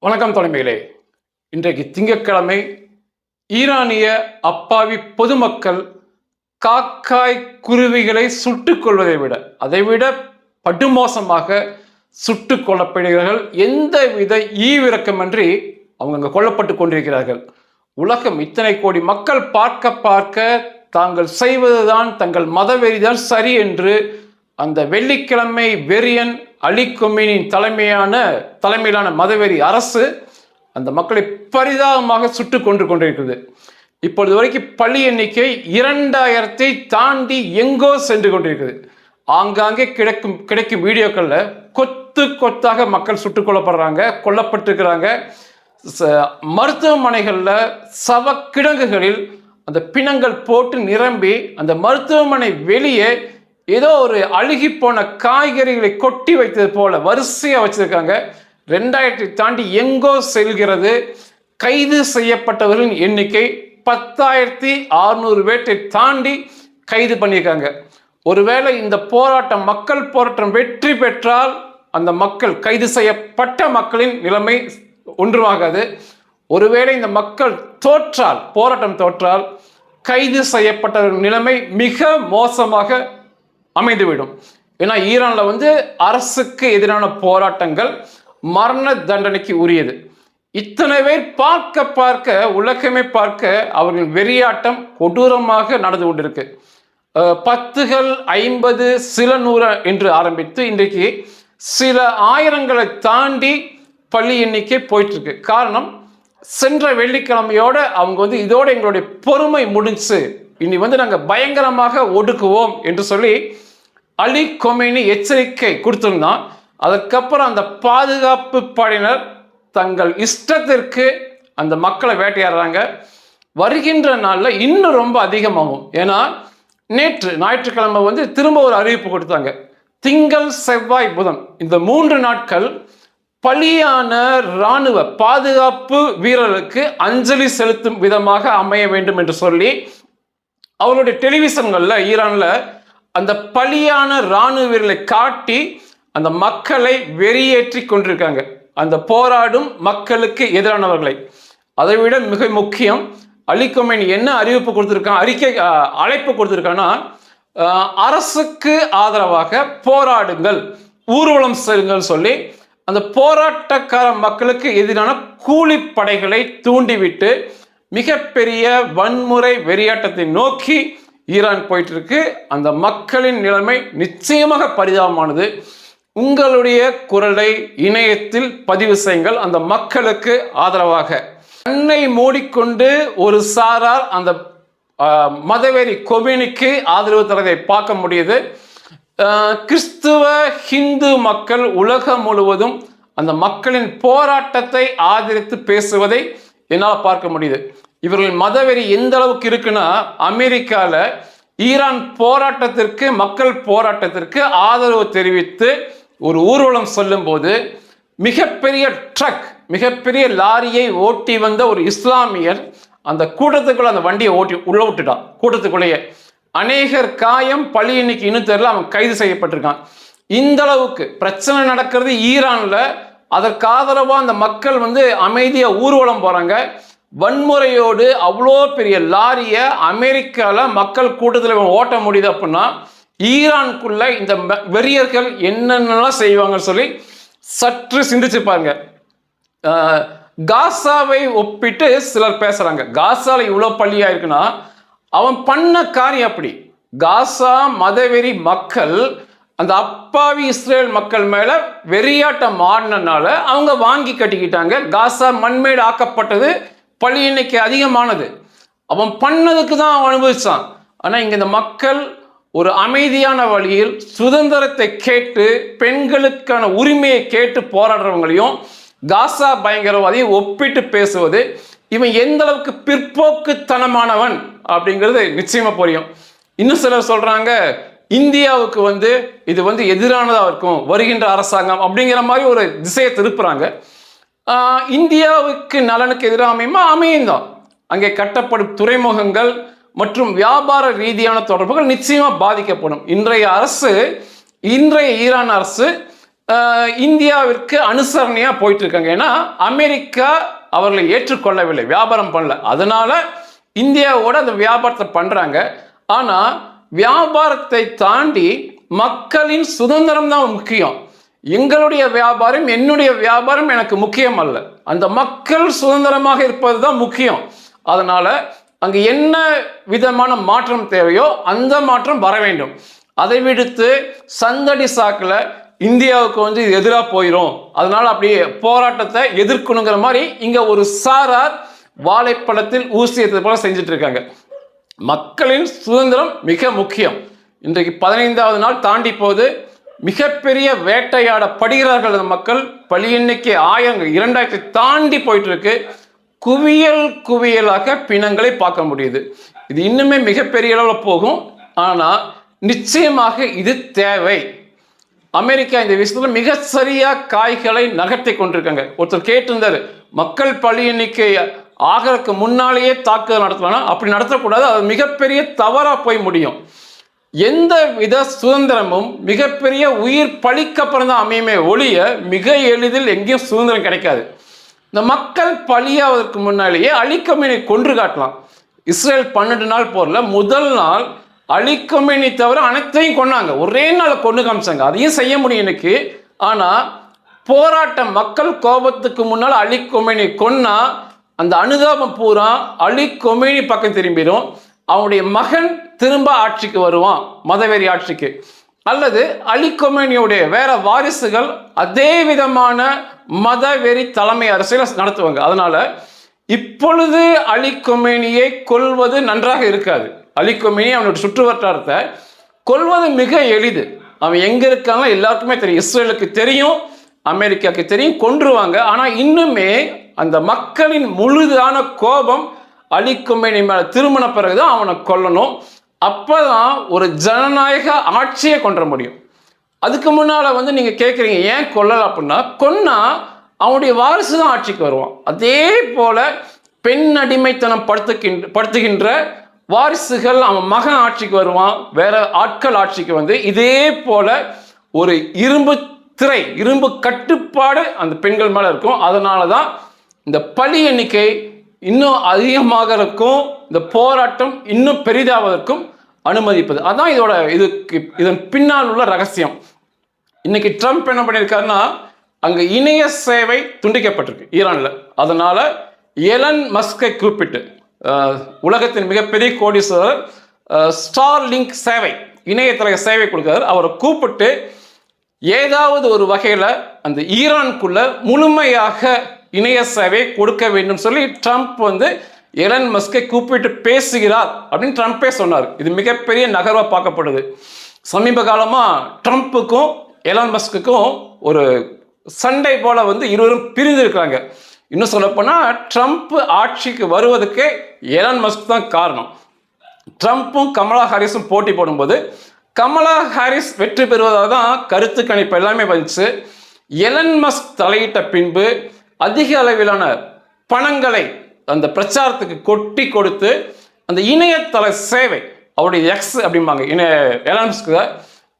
வணக்கம் தலைமையிலே இன்றைக்கு திங்கட்கிழமை ஈரானிய அப்பாவி பொதுமக்கள் காக்காய் குருவிகளை சுட்டுக் கொள்வதை விட அதைவிட படுமோசமாக சுட்டுக் கொல்லப்படுகிறார்கள். எந்தவித ஈவிரக்கமின்றி அவங்க அங்கே கொல்லப்பட்டு கொண்டிருக்கிறார்கள். உலகம் இத்தனை கோடி மக்கள் பார்க்க பார்க்க தாங்கள் செய்வதுதான் தங்கள் மதவெறிதான் சரி என்று அந்த வெள்ளிக்கிழமை வெறியன் அலி கொமினின் தலைமையான தலைமையிலான மதவெறி அரசு அந்த மக்களை பரிதாபமாக சுட்டு கொண்டு கொண்டிருக்கிறது. இப்பொழுது வரைக்கும் பள்ளி எண்ணிக்கை இரண்டாயிரத்தை தாண்டி எங்கோ சென்று கொண்டிருக்கிறது. ஆங்காங்கே கிடைக்கும் கிடைக்கும் வீடியோக்களில் கொத்து கொத்தாக மக்கள் சுட்டுக் கொல்லப்படுறாங்க கொல்லப்பட்டிருக்கிறாங்க. ச- மருத்துவமனைகளில் சவக்கிடங்குகளில் அந்த பிணங்கள் போட்டு நிரம்பி அந்த மருத்துவமனை வெளியே ஏதோ ஒரு அழுகி போன காய்கறிகளை கொட்டி வைத்தது போல வரிசையாக வச்சிருக்காங்க. ரெண்டாயிரத்தை தாண்டி எங்கோ செல்கிறது. கைது செய்யப்பட்டவர்களின் எண்ணிக்கை பத்தாயிரத்தி அறுநூறு பேட்டை தாண்டி கைது பண்ணியிருக்காங்க. ஒருவேளை இந்த போராட்டம் மக்கள் போராட்டம் வெற்றி பெற்றால் அந்த மக்கள் கைது செய்யப்பட்ட மக்களின் நிலைமை ஒன்றுமாகாது. ஒருவேளை இந்த மக்கள் தோற்றால் போராட்டம் தோற்றால் கைது செய்யப்பட்டவர்கள் நிலைமை மிக மோசமாக அமைந்துவிடும். ஏன்னா ஈரானில் வந்து அரசுக்கு எதிரான போராட்டங்கள் மரண தண்டனைக்கு உரியது. இத்தனை பேர் பார்க்க பார்க்க உலகமே பார்க்க அவர்கள் வெறியாட்டம் கொடூரமாக நடந்து கொண்டிருக்கு. பத்துகள் ஐம்பது சில நூறு என்று ஆரம்பித்து இன்றைக்கு சில ஆயிரங்களை தாண்டி பள்ளி எண்ணிக்கை போயிட்டுருக்கு. காரணம் சென்ற வெள்ளிக்கிழமையோட அவங்க வந்து இதோட எங்களுடைய பொறுமை முடிஞ்சு இனி வந்து நாங்கள் பயங்கரமாக ஒடுக்குவோம் என்று சொல்லி அலி கொமேனி எச்சரிக்கை கொடுத்திருந்தான் அதுக்கப்புறம் அந்த பாதுகாப்பு படையினர் தங்கள் இஷ்டத்திற்கு அந்த மக்களை வேட்டையாடுறாங்க. வருகின்ற நாளில் இன்னும் ரொம்ப அதிகமாகும். ஏன்னா நேற்று ஞாயிற்றுக்கிழமை வந்து திரும்ப ஒரு அறிவிப்பு கொடுத்தாங்க. திங்கள் செவ்வாய் புதன். இந்த மூன்று நாட்கள் பலியான இராணுவ பாதுகாப்பு வீரர்களுக்கு அஞ்சலி செலுத்தும் விதமாக அமைய வேண்டும் என்று சொல்லி அவருடைய டெலிவிஷன்களில் ஈரானில் அந்த பலியான இராணுவ வீரர்களை காட்டி அந்த மக்களை வெறியேற்றி கொண்டிருக்காங்க. அந்த போராடும் மக்களுக்கு எதிரானவர்களை. அதை விட மிக முக்கியம் அலிகொமேனி என்ன அறிவிப்பு கொடுத்துருக்கான் அறிக்கை அழைப்பு கொடுத்துருக்கான்னா அரசுக்கு ஆதரவாக போராடுங்கள் ஊர்வலம் செல்லுங்கள் சொல்லி அந்த போராட்டக்கார மக்களுக்கு எதிரான கூலிப்படைகளை தூண்டிவிட்டு மிகப்பெரிய வன்முறை வெறியாட்டத்தை நோக்கி ஈரான் போயிட்டு இருக்கு அந்த மக்களின் நிலைமை நிச்சயமாக பரிதாபமானது. உங்களுடைய குரலை இணையத்தில் பதிவு செய்யுங்கள். அந்த மக்களுக்கு ஆதரவாக. கண்ணை மூடிக்கொண்டு ஒரு சாரார் அந்த மதவெறி கொமினிக்கு ஆதரவு தரதை பார்க்க முடியுது. கிறிஸ்துவ ஹிந்து மக்கள் உலகம் முழுவதும் அந்த மக்களின் போராட்டத்தை ஆதரித்து பேசுவதை என்னால் பார்க்க முடியுது. இவர்கள் மதவெறி எந்த அளவுக்கு இருக்குன்னா அமெரிக்காவில் ஈரான் போராட்டத்திற்கு மக்கள் போராட்டத்திற்கு ஆதரவு தெரிவித்து ஒரு ஊர்வலம் சொல்லும்போது மிகப்பெரிய ட்ரக் மிகப்பெரிய லாரியை ஓட்டி வந்த ஒரு இஸ்லாமியர் அந்த கூட்டத்துக்குள்ள அந்த வண்டியை ஓட்டி உள்ள விட்டுட்டான். கூட்டத்துக்குள்ளேயே. அநேகர் காயம் பழி இன்னைக்கு இன்னும் தெரியல அவன் கைது செய்யப்பட்டிருக்கான். இந்த அளவுக்கு பிரச்சனை நடக்கிறது ஈரான்ல. அதற்கு ஆதரவாக அந்த மக்கள் வந்து அமைதியா ஊர்வலம் போறாங்க. வன்முறையோடு அவ்வளோ பெரிய லாரியை அமெரிக்காவில் மக்கள் கூட்டத்தில் ஓட்ட முடியுது அப்படின்னா ஈரானுக்குள்ள இந்த ம- வெறியர்கள் என்னென்னலாம் செய்வாங்கன்னு சொல்லி சற்று சிந்திச்சு பாருங்க. காசாவை ஒப்பிட்டு சிலர் பேசுறாங்க. காசால இவ்வளோ பள்ளியா இருக்குன்னா அவன் பண்ண காரியம் அப்படி. காசா மதவெறி மக்கள் அந்த அப்பாவி இஸ்ரேல் மக்கள் மேல வெறியாட்டம் ஆடினனால அவங்க வாங்கி கட்டிக்கிட்டாங்க. காசா மண்மேடு ஆக்கப்பட்டது பள்ளி எண்ணிக்கை அதிகமானது. அவன் பண்ணதுக்கு தான் அவன் அனுபவிச்சான். ஆனால் இங்கே இந்த மக்கள் ஒரு அமைதியான வழியில் சுதந்திரத்தை கேட்டு பெண்களுக்கான உரிமையை கேட்டு போராடுறவங்களையும் காசா பயங்கரவாதியும் ஒப்பிட்டு பேசுவது இவன் எந்த அளவுக்கு பிற்போக்குத்தனமானவன் அப்படிங்கிறது நிச்சயமா புரியும். இன்னும் சிலர் சொல்றாங்க இந்தியாவுக்கு வந்து இது வந்து எதிரானதாக இருக்கும் வருகின்ற அரசாங்கம் அப்படிங்கிற மாதிரி ஒரு திசையை திருப்புறாங்க. இந்தியாவுக்கு நலனுக்கு எதிராக அமையுமா? அமையும் தான் அங்கே கட்டப்படும் துறைமுகங்கள் மற்றும் வியாபார ரீதியான தொடர்புகள் நிச்சயமாக பாதிக்கப்படும். இன்றைய அரசு இன்றைய ஈரான் அரசு இந்தியாவிற்கு அனுசரணையாக போயிட்டு இருக்காங்க ஏன்னா அமெரிக்கா அவர்களை ஏற்றுக்கொள்ளவில்லை வியாபாரம் பண்ணல. அதனால இந்தியாவோட அந்த வியாபாரத்தை பண்ணுறாங்க ஆனால் வியாபாரத்தை தாண்டி மக்களின் சுதந்திரம் தான் முக்கியம். எங்களுடைய வியாபாரம் என்னுடைய வியாபாரம் எனக்கு முக்கியம் அல்ல. அந்த மக்கள் சுதந்திரமாக இருப்பது தான் முக்கியம். அதனால் அங்கே என்ன விதமான மாற்றம் தேவையோ அந்த மாற்றம் வர வேண்டும். அதை விடுத்து சந்தடி சாக்கில் இந்தியாவுக்கு வந்து இது எதிராக போயிடும் அதனால அப்படியே போராட்டத்தை எதிர்க்கணுங்கிற மாதிரி இங்கே ஒரு சாரார் வாழைப்பழத்தில் ஊசியத்தை போல செஞ்சுட்டு இருக்காங்க. மக்களின் சுதந்திரம் மிக முக்கியம். இன்றைக்கு பதினைந்தாவது நாள் தாண்டி போது மிகப்பெரிய வேட்டையாடப்படுகிறார்கள் அந்த மக்கள். பலி எண்ணிக்கை ஆயிரங்கள் இரண்டாயிரத்தை தாண்டி போயிட்டு இருக்கு குவியல் குவியலாக பிணங்களை பார்க்க முடியுது. இது இன்னுமே மிகப்பெரிய அளவில் போகும். ஆனால் நிச்சயமாக இது தேவை. அமெரிக்கா இந்த விஷயத்தில் மிக சரியா காய்களை நகர்த்தி கொண்டிருக்காங்க. ஒருத்தர் கேட்டிருந்தாரு மக்கள் பழி எண்ணிக்கை ஆகிறதுக்கு முன்னாலேயே தாக்குதல் நடத்தலாம் அப்படி நடத்தக்கூடாது. அது மிகப்பெரிய தவறாக போய் முடியும். எந்த வித சுதந்திரமும் மிகப்பெரிய உயிர் பழிக்கப்புறம் தான் அமையுமே ஒழிய மிக எளிதில் எங்கேயும் சுதந்திரம் கிடைக்காது. இந்த மக்கள் பழியாவதற்கு முன்னாலேயே அலிகமேனை கொன்று காட்டலாம். இஸ்ரேல் பன்னெண்டு நாள் போரில் முதல் நாள் அலிகமேனி தவிர அனைத்தையும் கொன்னாங்க. ஒரே நாள் கொண்டு காமிச்சாங்க. அதையும் செய்ய முடியும் எனக்கு ஆனால் போராட்டம் மக்கள் கோபத்துக்கு முன்னால் அலிகொமேனி கொன்னா அந்த அனுதாபம் பூரா அலி பக்கம் திரும்பிடும். அவனுடைய மகன் திரும்ப ஆட்சிக்கு வருவான் மதவெறி ஆட்சிக்கு. அல்லது அலி கொமேனியுடைய வேற வாரிசுகள் அதே விதமான மதவெறி தலைமை அரசியலை நடத்துவாங்க. அதனால இப்பொழுது அலி கொமேனியை கொல்வது நன்றாக இருக்காது. அலி கொமேனி அவனுடைய சுற்று வட்டாரத்தை கொல்வது மிக எளிது. அவன் எங்க இருக்காங்க எல்லாருக்குமே தெரியும். இஸ்ரேலுக்கு தெரியும் அமெரிக்காவுக்கு தெரியும் கொன்றுவாங்க. ஆனால் இன்னுமே அந்த மக்களின் முழுதான கோபம் அலி கொமேனி மேல திருமண பிறகுதான் அவனை கொல்லணும். அப்பதான் ஒரு ஜனநாயக ஆட்சியை கொண்ட முடியும். அதுக்கு முன்னால வந்து நீங்க கேட்குறீங்க ஏன் கொல்லல அப்படின்னா கொன்னா அவனுடைய வாரிசு தான் ஆட்சிக்கு வருவான். அதே போல பெண் அடிமைத்தனம் படுத்துகின்ற படுத்துகின்ற வாரிசுகள் அவன் மகன் ஆட்சிக்கு வருவான் வேற ஆட்கள் ஆட்சிக்கு வந்து. இதே போல ஒரு இரும்பு திரை இரும்பு கட்டுப்பாடு அந்த பெண்கள் மேல இருக்கும். அதனால தான் இந்த பழி எண்ணிக்கை இன்னும் அதிகமாக இருக்கும் இந்த போராட்டம் இன்னும் பெரிதாவதற்கும் அனுமதிப்பது. அதான் இதோட இதுக்கு இதன் பின்னால் உள்ள ரகசியம். இன்னைக்கு ட்ரம்ப் என்ன பண்ணியிருக்காருன்னா அங்க இணைய சேவை துண்டிக்கப்பட்டிருக்கு ஈரான்ல. அதனால எலன் மஸ்கை கூப்பிட்டு உலகத்தின் மிகப்பெரிய கோடீஸ்வரர் ஸ்டார் லிங்க் சேவை இணையதள சேவை கொடுக்கிறார். அவரை கூப்பிட்டு ஏதாவது ஒரு வகையில் அந்த ஈரானுக்குள்ள முழுமையாக இணைய சேவை கொடுக்க வேண்டும் சொல்லி ட்ரம்ப் வந்து எலன் மஸ்கை கூப்பிட்டு பேசுகிறார் அப்படின்னு ட்ரம்ப்பே சொன்னார். இது மிகப்பெரிய நகர்வாக பார்க்கப்படுது. சமீப காலமாக ட்ரம்ப்புக்கும் எலன் மஸ்குக்கும் ஒரு சண்டை போல வந்து இருவரும் பிரிந்து இருக்கிறாங்க. இன்னும் சொல்லப்போனால் ட்ரம்ப் ஆட்சிக்கு வருவதற்கு எலன் மஸ்க் தான் காரணம். ட்ரம்ப்பும் கமலா ஹாரிஸும் போட்டி போடும்போது கமலா ஹாரிஸ் வெற்றி பெறுவதாக தான் கருத்து கணிப்பு எல்லாமே வந்துச்சு. எலன் மஸ்க் தலையிட்ட பின்பு அதிக அளவிலான பணங்களை அந்த பிரச்சாரத்துக்கு கொட்டி கொடுத்து அந்த இணையதள சேவை அவருடைய எக்ஸ் அப்படிம்பாங்க இணைய எலான்ஸ்க்கு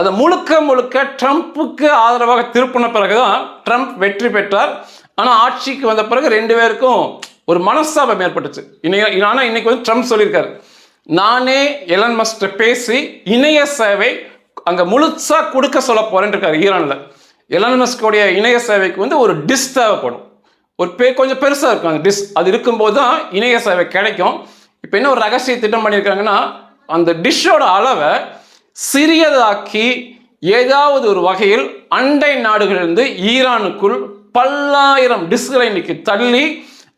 அதை முழுக்க முழுக்க ட்ரம்ப்புக்கு ஆதரவாக திருப்பின பிறகுதான் ட்ரம்ப் வெற்றி பெற்றார். ஆனால் ஆட்சிக்கு வந்த பிறகு ரெண்டு பேருக்கும் ஒரு மனஸ்தாபம் ஏற்பட்டுச்சு. இன்னைக்கு ஆனால் இன்னைக்கு வந்து ட்ரம்ப் சொல்லியிருக்காரு. நானே எலன் மஸ்ட பேசி இணைய சேவை அங்கே முழுசாக கொடுக்க சொல்ல போறேன்னு இருக்காரு ஈரானில். எலன் மஸ்கோடைய இணைய சேவைக்கு வந்து ஒரு டிஸ் தேவைப்படும். ஒரு பே கொஞ்சம் பெருசாக இருக்கும். அந்த டிஷ் அது இருக்கும்போது தான் இணைய சேவை கிடைக்கும். இப்போ என்ன ஒரு ரகசிய திட்டம் பண்ணியிருக்காங்கன்னா அந்த டிஷ்ஷோட அளவை சிறியதாக்கி ஏதாவது ஒரு வகையில் அண்டை நாடுகளிலிருந்து ஈரானுக்குள் பல்லாயிரம் டிஸ்களை இன்னைக்கு தள்ளி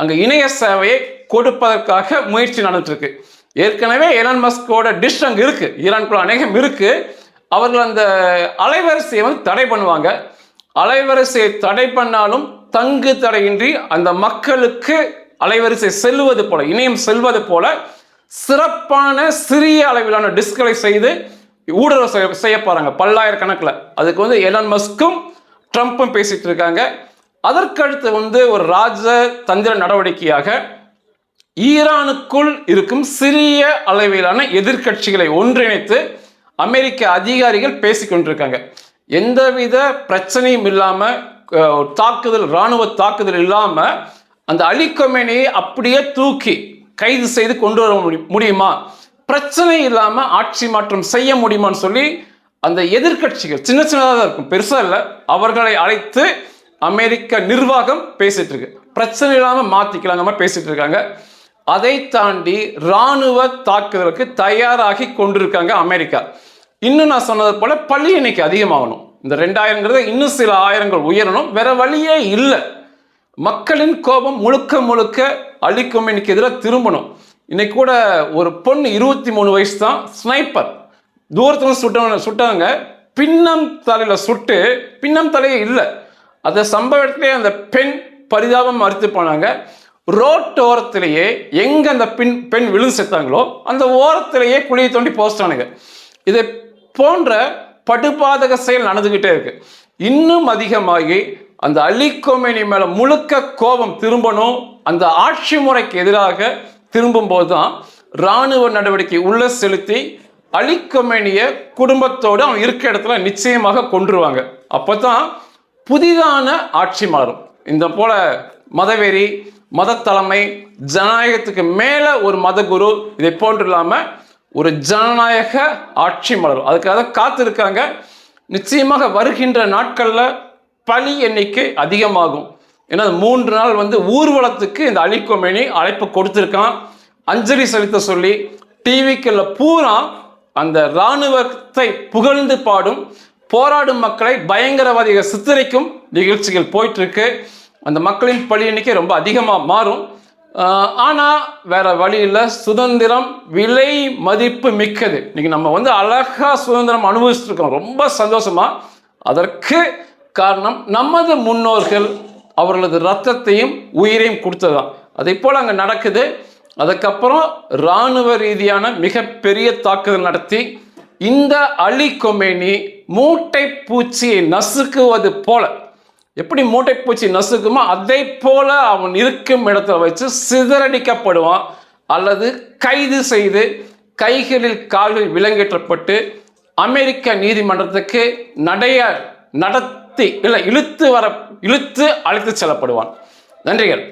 அங்கே இணைய சேவையை கொடுப்பதற்காக முயற்சி நடந்துட்டுருக்கு. ஏற்கனவே எலான் மஸ்கோட டிஷ் அங்கே இருக்குது ஈரானுக்குள்ள அநேகம் இருக்குது அவர்கள் அந்த அலைவரிசையை வந்து தடை பண்ணுவாங்க. அலைவரிசையை தடை பண்ணாலும் தங்கு தடையின்றி அந்த மக்களுக்கு அலைவரிசை செல்வது போல இணையம் செல்வது போல சிறப்பான சிறிய அளவிலான டிஸ்களை செய்து ஊடுருவ செய்ய- செய்ய பல்லாயிரக்கணக்கில். அதுக்கு வந்து எலான் மஸ்கும் ட்ரம்ப்பும் பேசிட்டு இருக்காங்க. அதற்கடுத்து வந்து ஒரு ராஜ தந்திர நடவடிக்கையாக ஈரானுக்குள் இருக்கும் சிறிய அளவிலான எதிர்க்கட்சிகளை ஒன்றிணைத்து அமெரிக்க அதிகாரிகள் பேசிக் கொண்டிருக்காங்க எந்தவித பிரச்சனையும் இல்லாமல் தாக்குதல் இராணுவ தாக்குதல் இல்லாமல் அந்த அலி கொமேனியை அப்படியே தூக்கி கைது செய்து கொண்டு வர முடியுமா? பிரச்சனை இல்லாமல் ஆட்சி மாற்றம் செய்ய முடியுமான்னு சொல்லி அந்த எதிர்க்கட்சிகள் சின்ன சின்னதாக தான் இருக்கும் பெருசாக இல்லை அவர்களை அழைத்து அமெரிக்க நிர்வாகம் பேசிட்டு இருக்கு. பிரச்சனை இல்லாமல் மாற்றிக்கலாங்க மாதிரி பேசிட்டு இருக்காங்க. அதை தாண்டி இராணுவ தாக்குதலுக்கு தயாராகி கொண்டிருக்காங்க அமெரிக்கா. இன்னும் நான் சொன்னது போல பள்ளி எண்ணிக்கை அதிகமாகணும். இந்த ரெண்டாயிரங்கிறது இன்னும் சில ஆயிரங்கள் உயரணும். வேற வழியே இல்லை. மக்களின் கோபம் முழுக்க முழுக்க அழிக்கும் இன்னைக்கு எதிராக திரும்பணும். இன்னைக்கு கூட ஒரு பொண்ணு இருபத்தி மூணு வயசு தான் ஸ்னைப்பர் தூரத்தில் சுட்டவங்க சுட்டாங்க. பின்னம் தலையில் சுட்டு பின்னம் தலையே இல்லை. அந்த சம்பவ அந்த பெண் பரிதாபம் மறுத்து போனாங்க. ரோட்டோரத்திலேயே எங்கே அந்த பெண் பெண் விழுந்து செத்தாங்களோ அந்த ஓரத்திலேயே குழியை தோண்டி போஸ்டானுங்க இதை போன்ற படுபாதக செயல் நடந்துக்கிட்டே இருக்கு. இன்னும் அதிகமாகி அந்த அலிக்கொமேனி மேலே மேல முழுக்க கோபம் திரும்பணும் அந்த ஆட்சி முறைக்கு எதிராக திரும்பும் போதுதான் இராணுவ நடவடிக்கை உள்ள செலுத்தி அலிகொமேனியை குடும்பத்தோடு அவன் இருக்க இடத்துல நிச்சயமாக கொன்றுவாங்க. அப்பதான் புதிதான ஆட்சி மாறும். இந்த போல மதவெறி மதத்தலைமை ஜனநாயகத்துக்கு மேல ஒரு மத குரு இதை போன்று இல்லாமல் ஒரு ஜனநாயக ஆட்சி மலரும் அதுக்காக காத்திருக்காங்க. நிச்சயமாக வருகின்ற நாட்களில் பலி எண்ணிக்கை அதிகமாகும். ஏன்னா மூன்று நாள் வந்து ஊர்வலத்துக்கு இந்த அலிகொமேனி அழைப்பு கொடுத்துருக்கான். அஞ்சலி செலுத்த சொல்லி டிவிக்கல்ல பூரா அந்த இராணுவத்தை புகழ்ந்து பாடும் போராடும் மக்களை பயங்கரவாதிகள் சித்தரிக்கும் நிகழ்ச்சிகள் போயிட்டுருக்கு அந்த மக்களின் பலி எண்ணிக்கை ரொம்ப அதிகமாக மாறும். ஆனால் வேறு வேற வழி இல்லை. சுதந்திரம் விலை மதிப்பு மிக்கது. இன்னைக்கு நம்ம வந்து அழகாக சுதந்திரம் அனுபவிச்சுட்டு இருக்கோம் ரொம்ப சந்தோஷமாக அதற்கு காரணம் நமது முன்னோர்கள் அவர்களது ரத்தத்தையும் உயிரையும் கொடுத்ததுதான். அதே போல் அங்கே நடக்குது. அதுக்கப்புறம் இராணுவ ரீதியான மிகப்பெரிய தாக்குதல் நடத்தி இந்த அலி கொமேனி மூட்டை பூச்சியை நசுக்குவது போல எப்படி மூட்டை பூச்சி நசுக்குமோ அதை போல அவன் இருக்கும் இடத்துல வச்சு சிதறடிக்கப்படுவான். அல்லது கைது செய்து கைகளில் கால்களில் விலங்கேற்றப்பட்டு அமெரிக்க நீதிமன்றத்துக்கு நடைய நடத்தி இல்லை இழுத்து வர இழுத்து அழைத்து செல்லப்படுவான். நன்றிகள்.